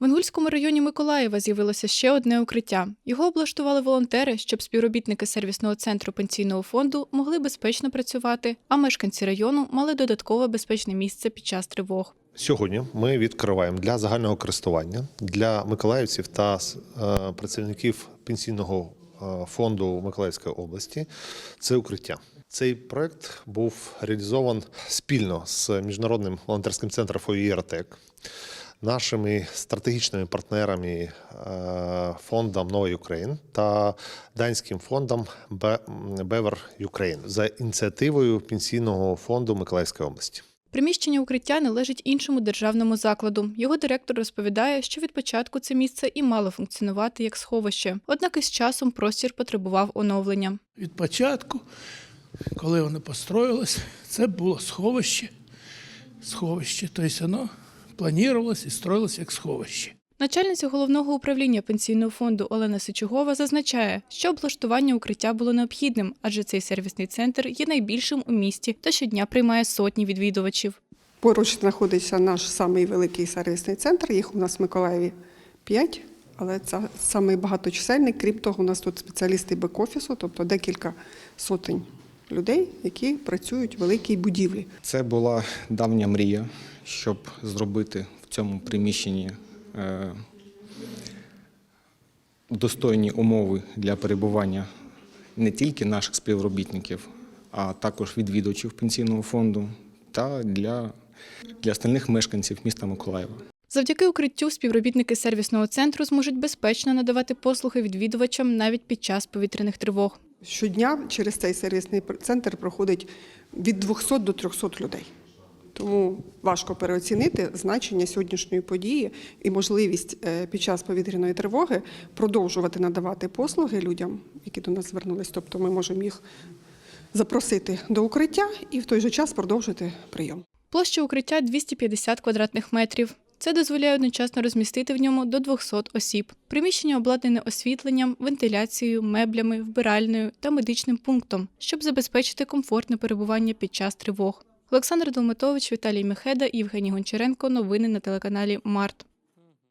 В Інгульському районі Миколаєва з'явилося ще одне укриття. Його облаштували волонтери, щоб співробітники сервісного центру пенсійного фонду могли безпечно працювати, а мешканці району мали додаткове безпечне місце під час тривог. Сьогодні ми відкриваємо для загального користування для миколаївців та е, працівників пенсійного е, фонду Миколаївської області це укриття. Цей проект був реалізован спільно з міжнародним волонтерським центром ФОІРТЕК, нашими стратегічними партнерами е, фондом Новий Україн та данським фондом Бевер Україн за ініціативою пенсійного фонду Миколаївської області. Приміщення укриття належить іншому державному закладу. Його директор розповідає, що від початку це місце і мало функціонувати як сховище. Однак із часом простір потребував оновлення. Від початку, коли воно построїлось, це було сховище. Сховище, тобто воно планувалось і строїлось як сховище. Начальниця головного управління пенсійного фонду Олена Сичугова зазначає, що облаштування укриття було необхідним, адже цей сервісний центр є найбільшим у місті та щодня приймає сотні відвідувачів. Поруч знаходиться наш самий великий сервісний центр. Їх у нас в Миколаєві 5, але це самий багаточисельний. Крім того, у нас тут спеціалісти бек-офісу, тобто декілька сотень людей, які працюють в великій будівлі. Це була давня мрія, щоб зробити в цьому приміщенні е, достойні умови для перебування не тільки наших співробітників, а також відвідувачів пенсійного фонду та для, для остальних мешканців міста Миколаєва. Завдяки укриттю співробітники сервісного центру зможуть безпечно надавати послуги відвідувачам навіть під час повітряних тривог. Щодня через цей сервісний центр проходить від 200 до 300 людей. Тому важко переоцінити значення сьогоднішньої події і можливість е, під час повітряної тривоги продовжувати надавати послуги людям, які до нас звернулись. Тобто ми можемо їх запросити до укриття і в той же час продовжити прийом. Площа укриття 250 квадратних метрів. Це дозволяє одночасно розмістити в ньому до 200 осіб. Приміщення обладнане освітленням, вентиляцією, меблями, вбиральною та медичним пунктом, щоб забезпечити комфортне перебування під час тривог. Олександр Долматович, Віталій Мехеда, Євгеній Гончаренко. Новини на телеканалі Март.